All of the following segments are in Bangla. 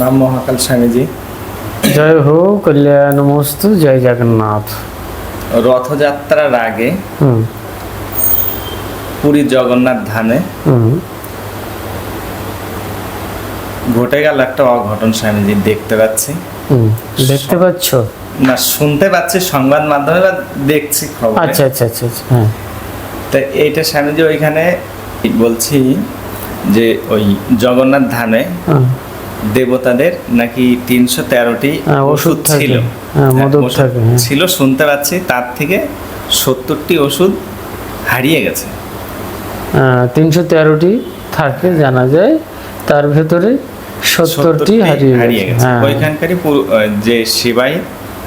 নাম মহাকাল স্বামীজি। জয় হো কল্যাণমস্তু জয় জগন্নাথ। রথযাত্রার আগে পুরী জগন্নাথ ধামে ঘটে গেল একটা অঘটন স্বামীজি দেখতে পাচ্ছি। দেখতে পাচ্ছ? না শুনতে পাচ্ছি সংবাদ মাধ্যমে বা দেখছি খবর? আচ্ছা আচ্ছা আচ্ছা আচ্ছা হ্যাঁ। তো এইটা স্বামীজি ওইখানে বলছি যে ওই জগন্নাথ ধামে হ্যাঁ, দেবতাদের নাকি তিনশো তেরোটি হ্যাঁ, ওষুধ ছিল। হ্যাঁ। ছিল শুনতে পাচ্ছি তার থেকে সত্তরটি ওষুধ হারিয়ে গেছে। তিনশো তেরোটি থাকে জানা যায় তার ভেতরে সত্তরটি হারিয়ে গেছে। হ্যাঁ। ওইখানকারই যে সেবাই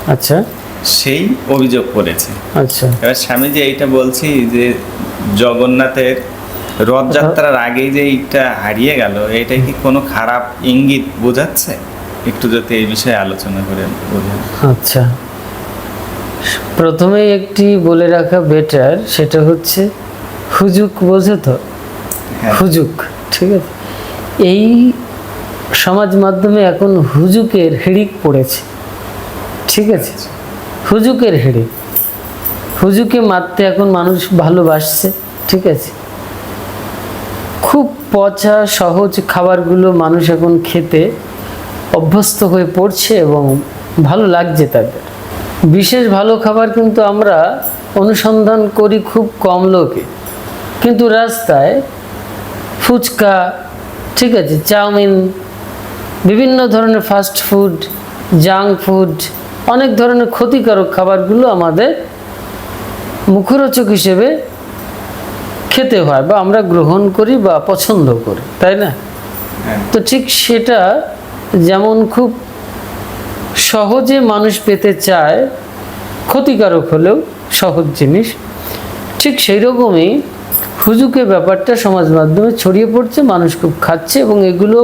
আচ্ছা। সেই অভিযোগ করেছে। আচ্ছা। এবার স্বামীজি এইটা বলছি যে জগন্নাথের রথযাত্রার আগেই যে এইটা হারিয়ে গেল এটা কি কোনো খারাপ ইঙ্গিত বোঝাচ্ছে? একটু যদি এই বিষয়ে আলোচনা করে বোঝেন। আচ্ছা। প্রথমেই একটি বলে রাখা বেটার সেটা হচ্ছে হুজুক বোঝে তো? হ্যাঁ। হুজুক ঠিক আছে? এই সমাজ মাধ্যমে এখন হুজুকের হিড়িক পড়েছে ঠিক আছে? হুজুকের হিড়িক। হুজুকে মারতে এখন মানুষ ভালোবাসছে ঠিক আছে? খুব পচা, সহজ খাবারগুলো মানুষ এখন খেতে অভ্যস্ত হয়ে পড়ছে এবং ভালো লাগছে তাদের। বিশেষ ভালো খাবার কিন্তু আমরা অনুসন্ধান করি খুব কম লোকে। কিন্তু রাস্তায় ফুচকা, ঠিক আছে, চাউমিন, বিভিন্ন ধরনের ফাস্ট ফুড জাঙ্ক ফুড অনেক ধরনের ক্ষতিকারক খাবারগুলো আমাদের মুখরোচক হিসেবে খেতে হয় বা আমরা গ্রহণ করি বা পছন্দ করি তাই না? হ্যাঁ। তো ঠিক সেটা যেমন খুব সহজে মানুষ পেতে চায় ক্ষতিকারক হলেও সহজ জিনিস ঠিক সেই রকমই হুজুকে ব্যাপারটা সমাজ মাধ্যমে ছড়িয়ে পড়ছে মানুষ খুব খাচ্ছে এবং এগুলো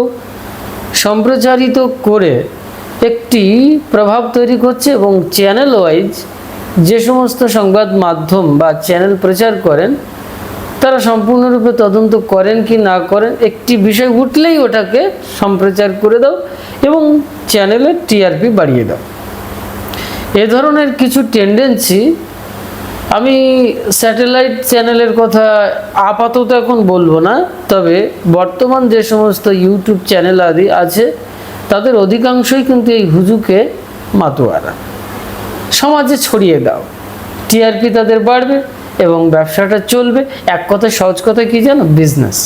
সম্প্রচারিত করে একটি প্রভাব তৈরি করছে এবং চ্যানেল ওয়াইজ যে সমস্ত সংবাদ মাধ্যম বা চ্যানেল প্রচার করেন তারা সম্পূর্ণরূপে তদন্ত করেন কি না করেন, একটি বিষয় উঠলেই ওটাকে সম্প্রচার করে দাও এবং চ্যানেলের টিআরপি বাড়িয়ে দাও। এ ধরনের কিছু টেন্ডেন্সি আমি স্যাটেলাইট চ্যানেলের কথা আপাতত এখন বলব না, তবে বর্তমান যে সমস্ত ইউটিউব চ্যানেল আদি আছে, তাদের অধিকাংশই কিন্তু এই হুজুকে মাতোয়ারা। সমাজে ছড়িয়ে দাও। টিআরপি তাদের বাড়বে। এবং ব্যবসাটা চলবে। এক কথায় সহজ কথা কি জানো? বিজনেস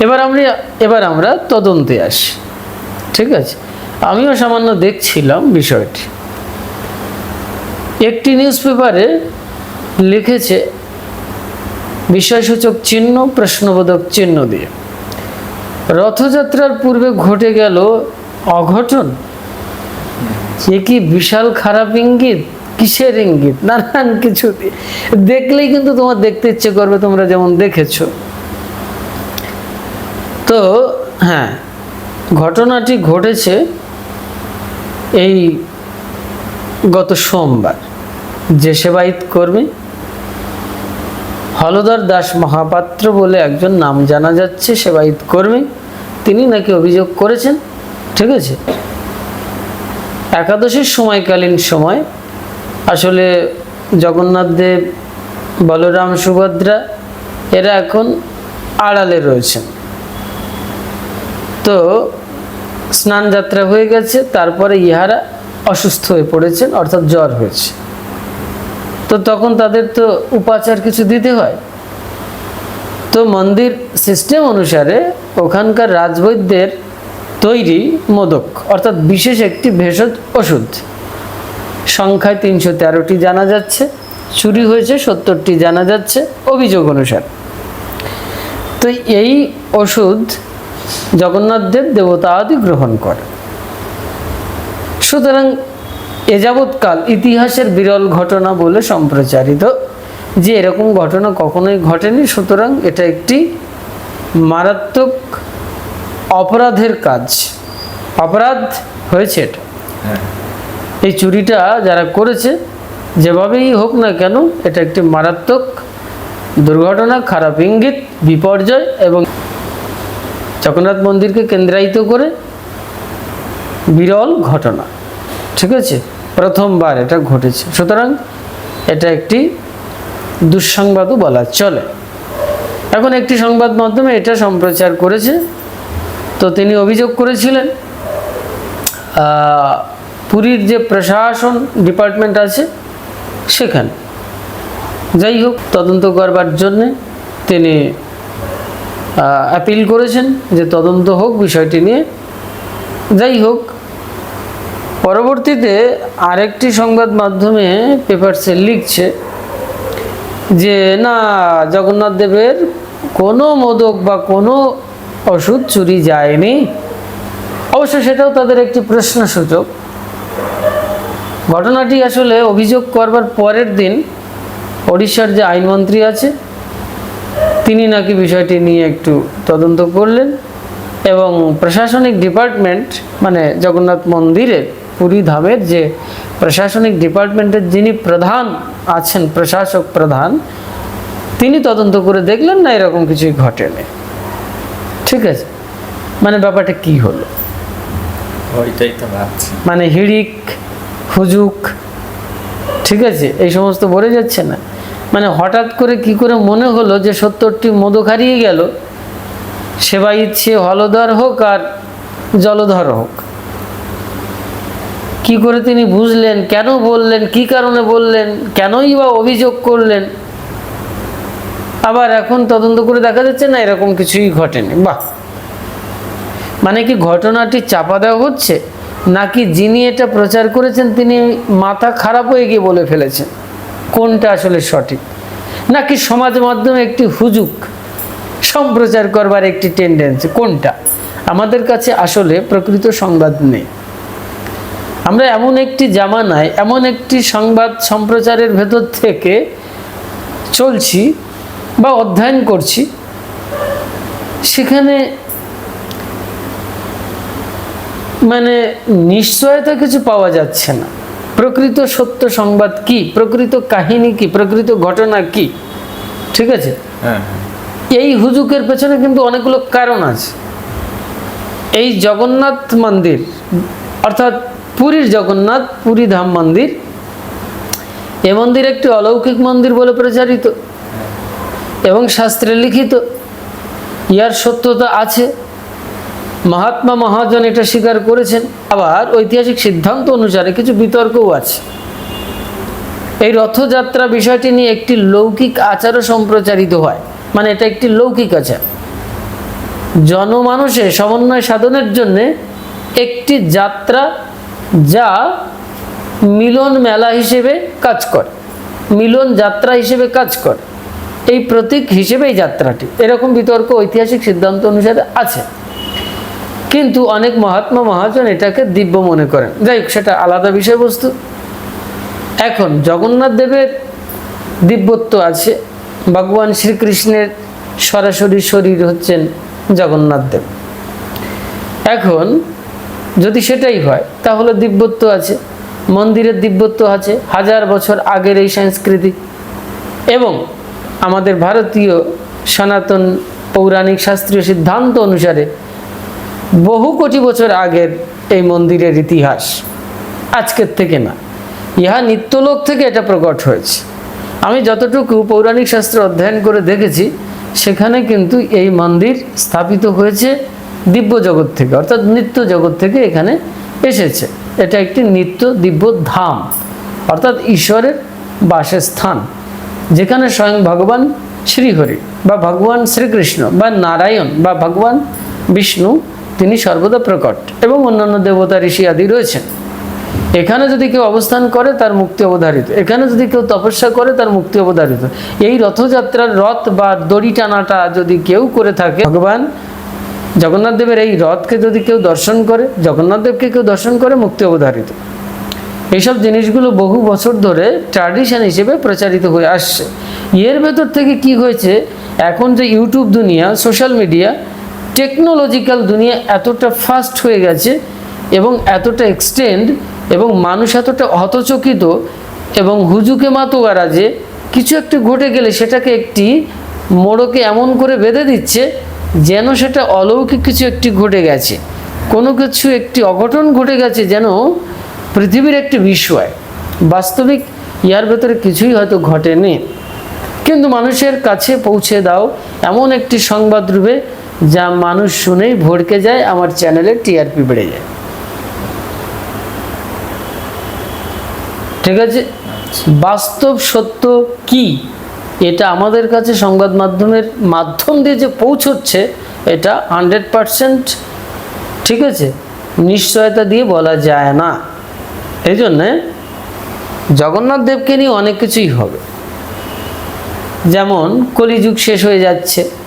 এবার আমরা এবার আমরা তদন্তে আসি। ঠিক আছে? আমিও সামান্য দেখছিলাম বিষয়টি। একটি নিউজ পেপারে লিখেছে, বিষয়সূচক চিহ্ন, প্রশ্নবোধক চিহ্ন দিয়ে। রথযাত্রার পূর্বে ঘটে গেল অঘটন। এ কি বিশাল খারাপ ইঙ্গিত? কিসের ইঙ্গিত? নানান কিছু দেখলেই কিন্তু তোমার দেখতে ইচ্ছে করবে তোমরা যেমন দেখেছ। তো হ্যাঁ ঘটনাটি ঘটেছে এই গত সোমবার। যে সেবায়িত কর্মী হলদর দাস মহাপাত্র বলে একজন নাম জানা যাচ্ছে, সেবায়িত কর্মী। তিনি নাকি অভিযোগ করেছেন, ঠিক আছে? একাদশীর সময়কালীন সময় আসলে জগন্নাথ দেব, বলরাম, সুভদ্রা, এরা এখন আড়ালে রয়েছেন তো স্নান যাত্রা হয়ে গেছে, তারপরে ইহারা অসুস্থ হয়ে পড়েছেন, অর্থাৎ জ্বর হয়েছে। তো তখন তাদের তো উপাচার কিছু দিতে হয়। তো মন্দির সিস্টেম অনুসারে ওখানকার রাজবৈদ্যের তৈরি মোদক, অর্থাৎ বিশেষ একটি ভেষজ ওষুধ। সংখ্যায় তিনশো তেরোটি জানা যাচ্ছে, চুরি হয়েছে সত্তরটি জানা যাচ্ছে, অভিযোগ অনুসারে। তো এই ওষুধ জগন্নাথ দেব দেবতা আদি গ্রহণ করে। সুতরাং এ যাবৎকাল ইতিহাসের বিরল ঘটনা বলে সম্প্রচারিত, যে এরকম ঘটনা কখনোই ঘটেনি, সুতরাং এটা একটি মারাত্মক অপরাধের কাজ। অপরাধ হয়েছে এটা। হ্যাঁ। এই চুরিটা যারা করেছে, যেভাবেই হোক না কেন, এটা একটি মারাত্মক দুর্ঘটনা, খারাপ ইঙ্গিত, বিপর্যয় এবং জগন্নাথ মন্দিরকে কেন্দ্রায়িত করে বিরল ঘটনা। ঠিক আছে? প্রথমবার এটা ঘটেছে। সুতরাং এটা একটি দুঃসংবাদও বলা চলে। এখন একটি সংবাদ মাধ্যমে এটা সম্প্রচার করেছে, তো তিনি অভিযোগ করেছিলেন পুরীর যে প্রশাসন ডিপার্টমেন্ট আছে, সেখানে। যাই হোক, তদন্ত করবার জন্যে তিনি অ্যাপিল করেছেন যে তদন্ত হোক বিষয়টি নিয়ে। যাই হোক, পরবর্তীতে আরেকটি সংবাদ মাধ্যমে পেপারসে লিখছে যে, না, জগন্নাথ দেবের কোনো মোদক বা কোনো ওষুধ চুরি যায়নি। অবশ্য সেটাও তাদের একটি প্রশ্নসূচক ঘটনাটি আসলে অভিযোগ করবার পরের দিন ওড়িশার যে আইনমন্ত্রী আছে তিনি নাকি বিষয়টি নিয়ে একটু তদন্ত করলেন এবং প্রশাসনিক ডিপার্টমেন্ট মানে জগন্নাথ মন্দিরের পুরী ধামের যে প্রশাসনিক ডিপার্টমেন্টের যিনি প্রধান আছেন প্রশাসক প্রধান তিনি তদন্ত করে দেখলেন না এরকম কিছুই ঘটেনি। ঠিক আছে? মানে ব্যাপারটা কি হলো? ওইটাই তো ভাবছি। মানে হিড়িক হুজুক ঠিক আছে? এই সমস্ত ভরে যাচ্ছে না। মানে হঠাৎ করে কি করে মনে হলো যে সত্তরটি মোদক হারিয়ে গেল? সেবা ইচ্ছে হলধর হোক আর জলধর হোক। কি করে তিনি বুঝলেন? কেন বললেন? কি কারণে বললেন? কেনই বা অভিযোগ করলেন? আবার এখন তদন্ত করে দেখা যাচ্ছে না এরকম কিছুই ঘটেনি। বাহ! মানে কি ঘটনাটি চাপা দেওয়া হচ্ছে? নাকি যিনি এটা প্রচার করেছেন, তিনি মাথা খারাপ হয়ে গিয়ে বলে ফেলেছেন? কোনটা আসলে সঠিক? নাকি সমাজ মাধ্যমে একটি হুজুক সম্প্রচার করবার একটি টেন্ডেন্সি কোনটা? আমাদের কাছে আসলে প্রকৃত সংবাদ নেই। আমরা এমন একটি জামানায়, এমন একটি সংবাদ সম্প্রচারের ভেতর থেকে চলছি বা অধ্যয়ন করছি, সেখানে মানে নিশ্চয়তা কিছু পাওয়া যাচ্ছে না। প্রকৃত সত্য সংবাদ কি? প্রকৃত কাহিনী কি? প্রকৃত ঘটনা কি? ঠিক আছে? হ্যাঁ এই হুজুকের পেছনে কিন্তু অনেকগুলো কারণ আছে। এই জগন্নাথ মন্দির অর্থাৎ পুরীর জগন্নাথ পুরী ধাম মন্দির এ মন্দির একটি অলৌকিক মন্দির বলে প্রচারিত এবং শাস্ত্রে লিখিত। ইয়ার সত্যতা আছে। মহাত্মা মহাজন এটা স্বীকার করেছেন। আবার ঐতিহাসিক সিদ্ধান্ত অনুসারে কিছু বিতর্কও আছে। এই রথযাত্রা বিষয়টি নিয়ে একটি লৌকিক আচারও সম্প্রচারিত হয়। মানে এটা একটি লৌকিক আচার। জনমানুষে সমন্বয় সাধনের জন্য একটি যাত্রা যা মিলন মেলা হিসেবে কাজ করে। মিলন যাত্রা হিসেবে কাজ করে। এই প্রতীক হিসেবে এই যাত্রাটি। এরকম বিতর্ক ঐতিহাসিক সিদ্ধান্ত অনুসারে আছে। কিন্তু অনেক মহাত্মা মহাজন এটাকে দিব্য মনে করেন। যাই হোক, সেটা আলাদা বিষয়বস্তু। এখন জগন্নাথ দেবের দিব্যত্ব আছে। ভগবান শ্রীকৃষ্ণের সরাসরি শরীর হচ্ছেন জগন্নাথ দেব। এখন যদি সেটাই হয়, তাহলে দিব্যত্ব আছে, মন্দিরের দিব্যত্ব আছে, হাজার বছর আগের এই সংস্কৃতি। এবং আমাদের ভারতীয় সনাতন পৌরাণিক শাস্ত্রীয় সিদ্ধান্ত অনুসারে বহু কোটি বছর আগের এই মন্দিরের ইতিহাস। আজকের থেকে না। ইহা নিত্যলোক থেকে এটা প্রকট হয়েছে। আমি যতটুকু পৌরাণিক শাস্ত্র অধ্যয়ন করে দেখেছি, সেখানে কিন্তু এই মন্দির স্থাপিত হয়েছে দিব্য জগৎ থেকে, অর্থাৎ নিত্য জগৎ থেকে এখানে এসেছে। এটা একটি নিত্য দিব্য ধাম, অর্থাৎ ঈশ্বরের বাসস্থান, যেখানে স্বয়ং ভগবান শ্রীহরি বা ভগবান শ্রীকৃষ্ণ বা নারায়ণ বা ভগবান বিষ্ণু তিনি সর্বদা প্রকট এবং অন্যান্য দেবতা, ঋষি আদি রয়েছেন। এখানে যদি কেউ অবস্থান করে, তার মুক্তি অবধারিত। এখানে যদি কেউ তপস্যা করে, তার মুক্তি অবধারিত। এই রথযাত্রার রথ বা দড়ি টানাটা যদি কেউ করে থাকে, ভগবান জগন্নাথ দেবের এই রথকে যদি কেউ দর্শন করে, জগন্নাথ দেবকে কেউ দর্শন করে, মুক্তি অবধারিত। এইসব জিনিসগুলো বহু বছর ধরে ট্র্যাডিশন হিসেবে প্রচারিত হয়ে আসছে। এর ভেতর থেকে কি হয়েছে? এখন যে ইউটিউব দুনিয়া সোশ্যাল মিডিয়া টেকনোলজিক্যাল দুনিয়া এতটা ফাস্ট হয়ে গেছে এবং এতটা এক্সটেন্ড এবং মানুষ এতটা হতচকিত এবং হুজুকে মাতোয়ারা যে কিছু একটি ঘটে গেলে সেটাকে একটি মোড়কে এমন করে বেঁধে দিচ্ছে যেন সেটা অলৌকিক কিছু একটি ঘটে গেছে। কোনো কিছু একটি অঘটন ঘটে গেছে যেন পৃথিবীর একটি বিষয়। বাস্তবিক ইয়ার ভেতরে কিছুই হয়তো ঘটেনি। কিন্তু মানুষের কাছে পৌঁছে দাও এমন একটি সংবাদ রূপে যা মানুষ শুনেই ভড়কে যায়, আমার চ্যানেলের টিআরপি বেড়ে যায়। ঠিক আছে? বাস্তব সত্য কি? এটা আমাদের কাছে সংবাদ মাধ্যমের মাধ্যম দিয়ে যে পৌঁছচ্ছে, এটা হান্ড্রেড পারসেন্ট ঠিক আছে? নিশ্চয়তা দিয়ে বলা যায় না। এই জন্যে জগন্নাথ দেবকে নিয়ে অনেক কিছুই হবে। যেমন কলিযুগ শেষ হয়ে যাচ্ছে।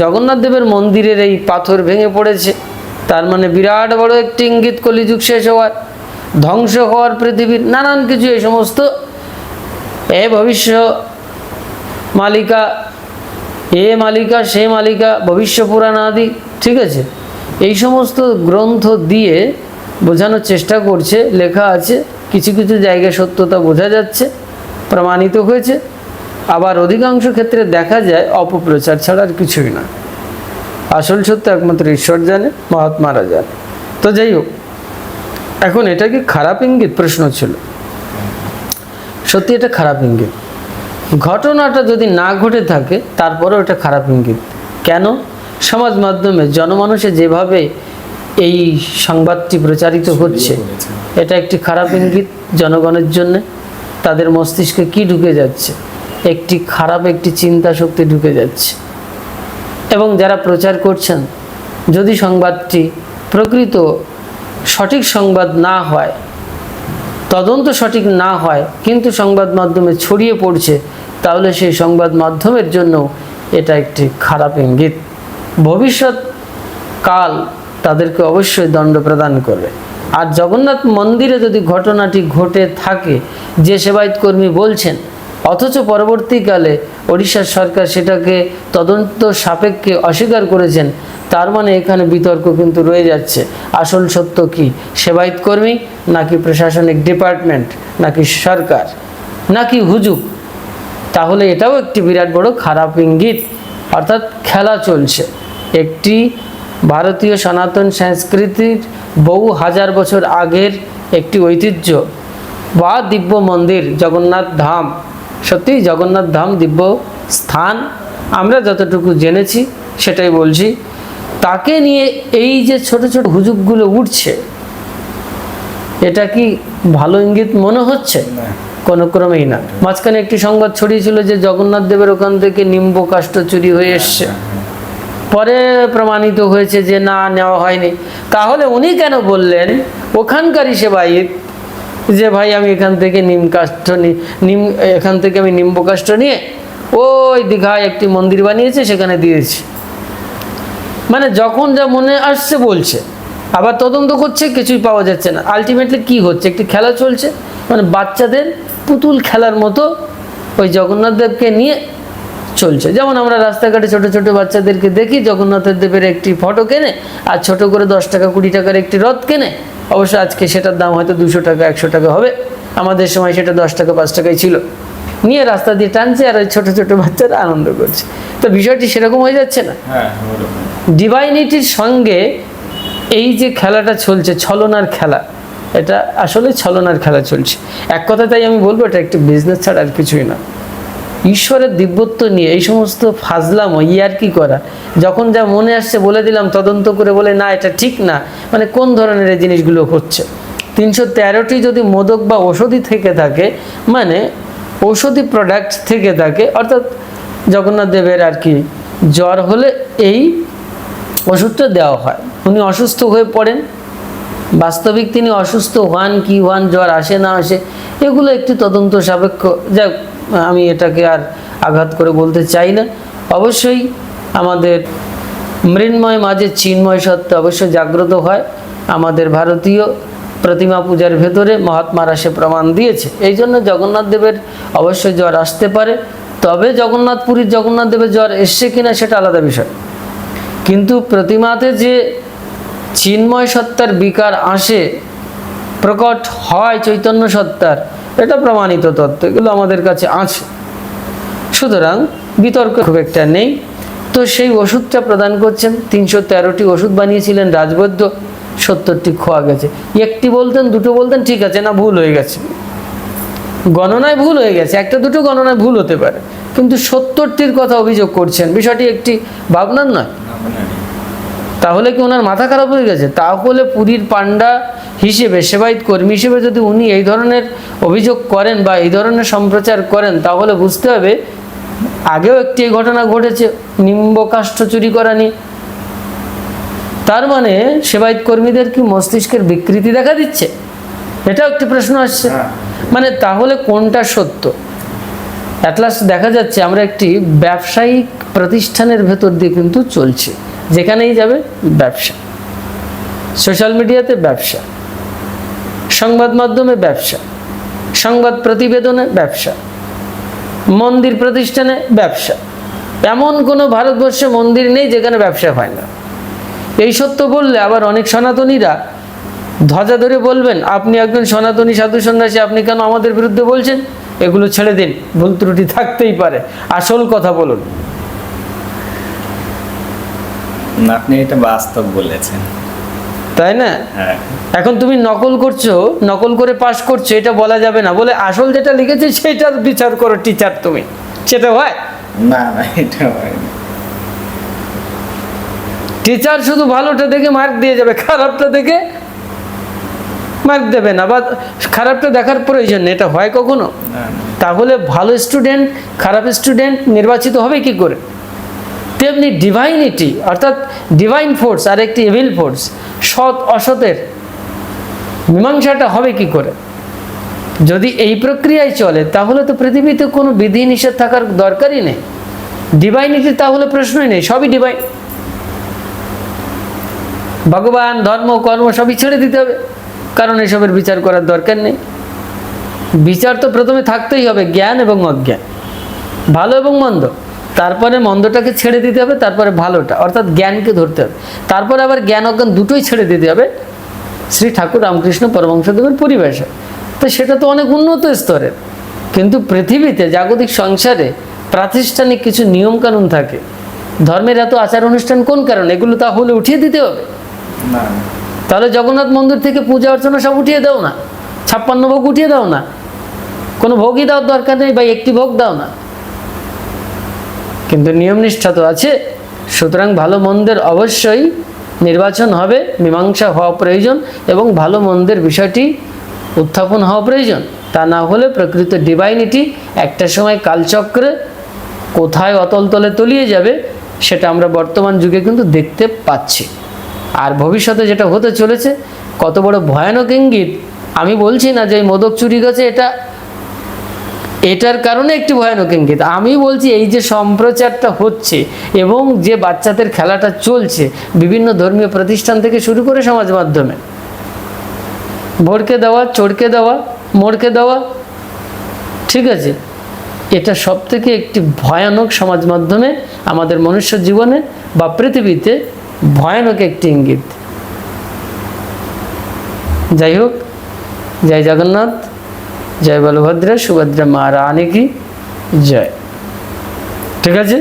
জগন্নাথ দেবের মন্দিরের এই পাথর ভেঙে পড়েছে। তার মানে বিরাট বড় একটি ইঙ্গিত কলিযুগ শেষ হওয়ার, ধ্বংস হওয়ার পৃথিবীর নানান কিছু এই সমস্ত এ ভবিষ্য মালিকা, এ মালিকা, সে মালিকা, ভবিষ্য পুরাণ আদি, ঠিক আছে? এই সমস্ত গ্রন্থ দিয়ে বোঝানোর চেষ্টা করছে, লেখা আছে, কিছু কিছু জায়গায় সত্যতা বোঝা যাচ্ছে, প্রমাণিত হয়েছে। আবার অধিকাংশ ক্ষেত্রে দেখা যায় অপপ্রচার ছাড়া আর কিছুই না। আসল সত্য একমাত্র ঈশ্বর জানে মহাত্মারা জানে তো যাই হোক এখন এটা কি খারাপ ইঙ্গিত? প্রশ্ন ছিল। সত্যি এটা খারাপ ইঙ্গিত। ঘটনাটা যদি না ঘটে থাকে তারপরেও এটা খারাপ ইঙ্গিত। কেন? সমাজ মাধ্যমে জনমানুষে যেভাবে এই সংবাদটি প্রচারিত হচ্ছে এটা একটি খারাপ ইঙ্গিত জনগণের জন্য। তাদের মস্তিষ্কে কি ঢুকে যাচ্ছে? একটি খারাপ, একটি চিন্তা শক্তি ঢুকে যাচ্ছে। এবং যারা প্রচার করছেন, যদি সংবাদটি প্রকৃত সঠিক সংবাদ না হয়, তদন্ত সঠিক না হয়, কিন্তু সংবাদ মাধ্যমে ছড়িয়ে পড়ছে, তাহলে সেই সংবাদ মাধ্যমের জন্য এটা একটি খারাপ ইঙ্গিত। ভবিষ্যৎ কাল তাদেরকে অবশ্যই দণ্ড প্রদান করবে। আর জগন্নাথ মন্দিরে যদি ঘটনাটি ঘটে থাকে, যে সেবায়ত কর্মী বলছেন অথচ পরবর্তীকালে ওড়িশার সরকার সেটাকে তদন্ত সাপেক্ষে অস্বীকার করেছেন। তার মানে এখানে বিতর্ক কিন্তু রয়ে যাচ্ছে। আসল সত্য কি? সেবায়ত কর্মী নাকি প্রশাসনিক ডিপার্টমেন্ট? নাকি সরকার? নাকি হুজুক তাহলে এটাও একটি বিরাট বড় খারাপ ইঙ্গিত। অর্থাৎ খেলা চলছে। একটি ভারতীয় সনাতন সংস্কৃতির বহু হাজার বছর আগের একটি ঐতিহ্য বা দিব্য মন্দির জগন্নাথ ধাম। সত্যি জগন্নাথ ধাম দিব্য স্থান। আমরা যতটুকু জেনেছি সেটাই বলছি। তাকে নিয়ে এই যে ছোট ছোট হুজুগগুলো উঠছে এটা কি ভালো ইঙ্গিত মনে হচ্ছে? কোনো ক্রমেই না। মাঝখানে একটি সংবাদ ছড়িয়েছিল যে জগন্নাথ দেবের ওখান থেকে নিম্ব কাষ্ঠ চুরি হয়ে এসছে। পরে প্রমাণিত হয়েছে যে না নেওয়া হয়নি। তাহলে উনি কেন বললেন ওখানকারই সেবায়িত যে ভাই, আমি এখান থেকে নিম কাষ্ঠ নিম, এখান থেকে আমি নিম্ব কাষ্ঠ নিয়ে ওই দীঘায় একটি মন্দির বানিয়েছে, সেখানে দিয়েছি। মানে যখন যা মনে আসছে বলছে। আবার তদন্ত করছে, কিছুই পাওয়া যাচ্ছে না। আলটিমেটলি কি হচ্ছে? একটি খেলা চলছে। মানে বাচ্চাদের পুতুল খেলার মতো ওই জগন্নাথ দেবকে নিয়ে চলছে। যেমন আমরা রাস্তাঘাটে ছোট ছোট বাচ্চাদেরকে দেখি জগন্নাথের দেবের একটি ফটো কেনে আর ছোট করে দশ টাকা, কুড়ি টাকার একটি রথ কেনে। অবশ্য আজকে সেটার দাম হয়তো দুশো টাকা একশো টাকা হবে। আমাদের সময় সেটা দশ টাকা পাঁচ টাকাই ছিল। নিয়ে রাস্তা দিয়ে টানছে আর ওই ছোটো ছোটো বাচ্চারা আনন্দ করছে। তো বিষয়টি সেরকম হয়ে যাচ্ছে না। হ্যাঁ ডিভাইনিটির সঙ্গে এই যে খেলাটা চলছে ছলনার খেলা এটা আসলে ছলনার খেলা চলছে। এক কথা তাই আমি বলব এটা একটি বিজনেস ছাড়া আর কিছুই না। ঈশ্বরের দিব্যত্ব নিয়ে এই সমস্ত ফাজলাম ইয়ার কি করা? যখন যা মনে আসছে বলে দিলাম, তদন্ত করে বলে, না, এটা ঠিক না। মানে কোন ধরনের এই জিনিসগুলো হচ্ছে তিনশো তেরোটি যদি মোদক বা ওষুধি থেকে থাকে মানে ঔষধি প্রোডাক্ট থেকে থাকে, অর্থাৎ জগন্নাথ দেবের আর কি জ্বর হলে এই ওষুধটা দেওয়া হয়। উনি অসুস্থ হয়ে পড়েন। বাস্তবিক তিনি অসুস্থ হন কি হন, জ্বর আসে না আসে, এগুলো একটি তদন্ত সাপেক্ষ। যাক আমি এটাকে আর আঘাত করে বলতে চাই না। অবশ্যই আমাদের মৃন্ময় মাঝে চিন্ময় সত্য অবশ্যই জাগ্রত হয়। আমাদের ভারতীয় প্রতিমা পূজার ভেতরে মহাত্মারা সে প্রমাণ দিয়েছে। এই জন্য জগন্নাথ দেবের অবশ্যই জ্বর আসতে পারে। তবে জগন্নাথ পুরীর জগন্নাথ দেবের জ্বর এসছে কিনা সেটা আলাদা বিষয়। কিন্তু প্রতিমাতে যে চিন্ময় সত্তার বিকার আসে, প্রকট হয় চৈতন্য সত্তার এটা প্রমাণিত তত্ত্ব এগুলো আমাদের কাছে আছে। সুতরাং বিতর্ক খুব একটা নেই। তো সেই ওষুধটা প্রদান করছেন, তিনশো তেরোটি ওষুধ বানিয়েছিলেন রাজবৈদ্য, সত্তরটি খোয়া গেছে। একটি বলতেন, দুটো বলতেন, ঠিক আছে, না, ভুল হয়ে গেছে। গণনায় ভুল হয়ে গেছে, একটা দুটো গণনায় ভুল হতে পারে। কিন্তু সত্তরটির কথা অভিযোগ করছেন, বিষয়টি একটি ভাবনার নয়? তাহলে কি ওনার মাথা খারাপ হয়ে গেছে? তাহলে পুরীর পান্ডা হিসেবে সেবায়িত কর্মী হিসেবে যদি উনি এই ধরনের অভিযোগ করেন বা এই ধরনের সম্প্রচার করেন তাহলে বুঝতে হবে আগেও একটি ঘটনা ঘটেছে নিম্বকাষ্ঠ চুরি করা নিয়ে। তার মানে সেবায়িত কর্মীদের কি মস্তিষ্কের বিকৃতি দেখা দিচ্ছে? এটাও একটি প্রশ্ন আসছে। হ্যাঁ। মানে তাহলে কোনটা সত্য? অ্যাটলাস্ট দেখা যাচ্ছে আমরা একটি ব্যবসায়িক প্রতিষ্ঠানের ভেতর দিয়ে কিন্তু চলছে। যেখানেই যাবে, ব্যবসা। সোশ্যাল মিডিয়াতে ব্যবসা। সংবাদ মাধ্যমে ব্যবসা। সংবাদ প্রতিবেদনে ব্যবসা। মন্দির প্রতিষ্ঠানে ব্যবসা। এমন কোনো ভারতবর্ষে মন্দির নেই যেখানে ব্যবসা হয় না। এই সত্য বললে আবার অনেক সনাতনীরা ধ্বজা ধরে বলবেন, আপনি একজন সনাতনী সাধু সন্ন্যাসী, আপনি কেন আমাদের বিরুদ্ধে বলছেন? এগুলো ছেড়ে দিন, ভুল ত্রুটি থাকতেই পারে। আসল কথা বলুন। আপনি এটা বাস্তব বলেছেন। তাই না? হ্যাঁ। এখন তুমি নকল করছ নকল করে পাশ করছ এটা বলা যাবে না। বলে আসল যেটা লিখেছে সেটার বিচার করো টিচার তুমি। সেটা হয়? না না এটা হয়নি টিচার শুধু ভালোটা দেখে মার্ক দিয়ে যাবে খারাপটা দেখে মার্ক দেবে না। বা খারাপটা দেখার প্রয়োজন নেই এটা হয় কখনো। তাহলে ভালো স্টুডেন্ট খারাপ স্টুডেন্ট নির্বাচিত হবে কি করে? তেমনি ডিভাইনিটি অর্থাৎ ডিভাইন ফোর্স আর একটি এভিল ফোর্স সৎ, অসতের মীমাংসাটা হবে কি করে? যদি এই প্রক্রিয়ায় চলে, তাহলে তো পৃথিবীতে কোনো বিধি নিষেধ থাকার দরকারই নেই। ডিভাইনিটি তাহলে প্রশ্নই নেই, সবই ডিভাইন ভগবান, ধর্ম, কর্ম সবই ছেড়ে দিতে হবে, কারণ এসবের বিচার করার দরকার নেই। বিচার তো প্রথমে থাকতেই হবে, জ্ঞান এবং অজ্ঞান, ভালো এবং মন্দ। তারপরে মন্দটাকে ছেড়ে দিতে হবে তারপরে ভালোটা অর্থাৎ জ্ঞানকে ধরতে হবে। তারপরে আবার জ্ঞান অজ্ঞান দুটোই ছেড়ে দিতে হবে শ্রী ঠাকুর রামকৃষ্ণ পরমংশদেবের পরিবেশে। তো সেটা তো অনেক উন্নত স্তরের কিন্তু পৃথিবীতে জাগতিক সংসারে প্রাতিষ্ঠানিক কিছু নিয়মকানুন থাকে। ধর্মের এত আচার অনুষ্ঠান কোন কারণে? এগুলো তাহলে উঠিয়ে দিতে হবে। তাহলে জগন্নাথ মন্দির থেকে পূজা অর্চনা সব উঠিয়ে দাও না ছাপ্পান্ন ভোগ উঠিয়ে দাও না। কোনো ভোগই দেওয়ার দরকার নেই বা একটি ভোগ দাও না। কিন্তু নিয়ম নিষ্ঠা তো আছে। সুতরাং ভালো মন্দের অবশ্যই নির্বাচন হবে, মীমাংসা হওয়া প্রয়োজন এবং ভালো মন্দের বিষয়টি উত্থাপন হওয়া প্রয়োজন। তা না হলে প্রকৃত ডিভাইনিটি একটা সময় কালচক্রে কোথায় অতল তলে তলিয়ে যাবে, সেটা আমরা বর্তমান যুগে কিন্তু দেখতে পাচ্ছি। আর ভবিষ্যতে যেটা হতে চলেছে, কত বড় ভয়ানক ইঙ্গিত। আমি বলছি না যে এই মোদক চুরি গেছে, এটা এটার কারণে একটি ভয়ানক ইঙ্গিত। আমি বলছি এই যে সম্প্রচারটা হচ্ছে এবং যে বাচ্চাদের খেলাটা চলছে বিভিন্ন ধর্মীয় প্রতিষ্ঠান থেকে শুরু করে সমাজ মাধ্যমে। ভোরকে দেওয়া চড়কে দেওয়া মোড়কে দেওয়া, ঠিক আছে? এটা সব থেকে একটি ভয়ানক সমাজ মাধ্যমে আমাদের মনুষ্য জীবনে বা পৃথিবীতে ভয়ানক একটি ইঙ্গিত। যাই হোক, জয় জগন্নাথ। জয় বলভদ্র সুভদ্রা মা রানী কি? জয়। ঠিক আছে?